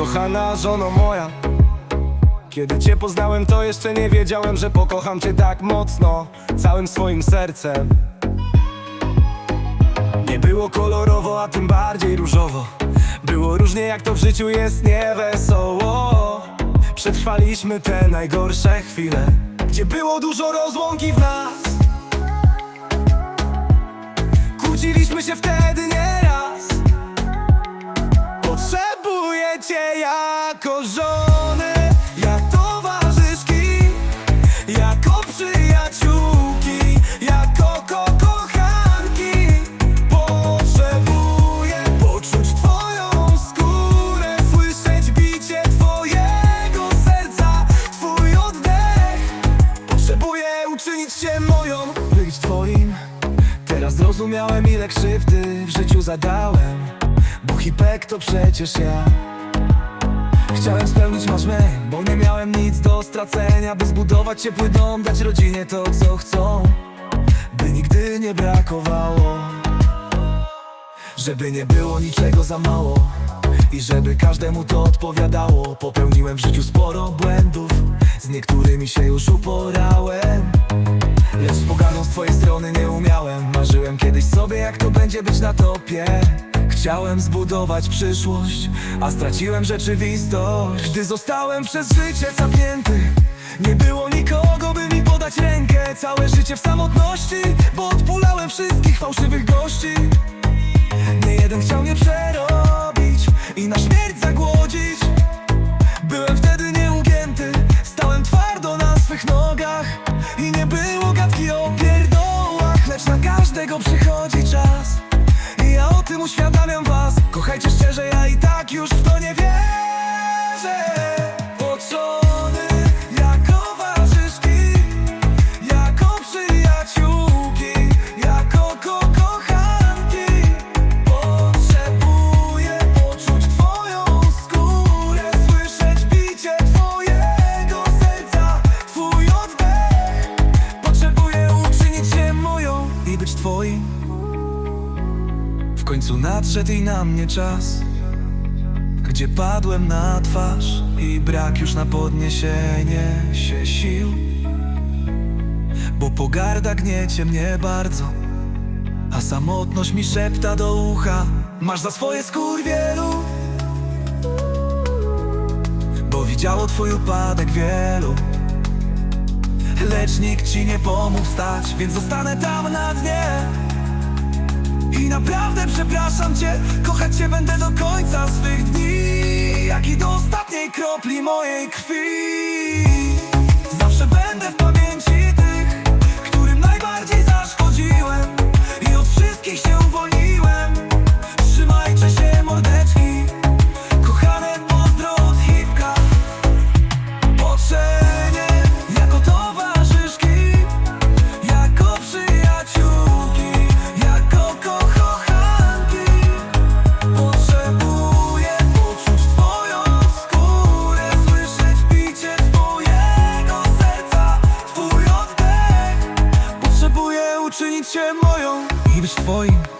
Kochana żono moja Kiedy cię poznałem to jeszcze nie wiedziałem, że pokocham cię tak mocno Całym swoim sercem. Nie było kolorowo, a tym bardziej różowo. Było różnie jak to w życiu jest niewesoło Przetrwaliśmy te najgorsze chwile Gdzie było dużo rozłąki w nas. Kłóciliśmy się wtedy nieraz Jako żony. Jak towarzyszki Jako przyjaciółki Jako ko kochanki. Potrzebuję poczuć twoją skórę Słyszeć bicie twojego serca Twój oddech. Potrzebuję uczynić cię moją. Być twoim. Teraz zrozumiałem ile krzywdy w życiu zadałem Bo hipek to przecież ja Chciałem spełnić marzmy, bo nie miałem nic do stracenia By zbudować ciepły dom, dać rodzinie to co chcą By nigdy nie brakowało. Żeby nie było niczego za mało I żeby każdemu to odpowiadało. Popełniłem w życiu sporo błędów Z niektórymi się już uporałem Lecz z z twojej strony nie umiałem. Marzyłem kiedyś sobie jak to będzie być na topie Chciałem zbudować przyszłość, a straciłem rzeczywistość. Gdy zostałem przez życie zamknięty Nie było nikogo, by mi podać rękę. Całe życie w samotności, bo odpulałem wszystkich fałszywych gości. Nie jeden chciał mnie przerobić i na śmierć zagłodzić. Byłem wtedy nieugięty, stałem twardo na swych nogach I nie było gadki o twoim. W końcu nadszedł i na mnie czas Gdzie padłem na twarz I brak już na podniesienie się sił. Bo pogarda gniecie mnie bardzo a samotność mi szepta do ucha Masz za swoje skurwielu. Bo widziało twój upadek wielu Lecz nikt ci nie pomógł wstać Więc zostanę tam na dnie. I naprawdę przepraszam cię Kochać cię będę do końca swych dni. Jak i do ostatniej kropli mojej krwi uczynić się moją I być twoim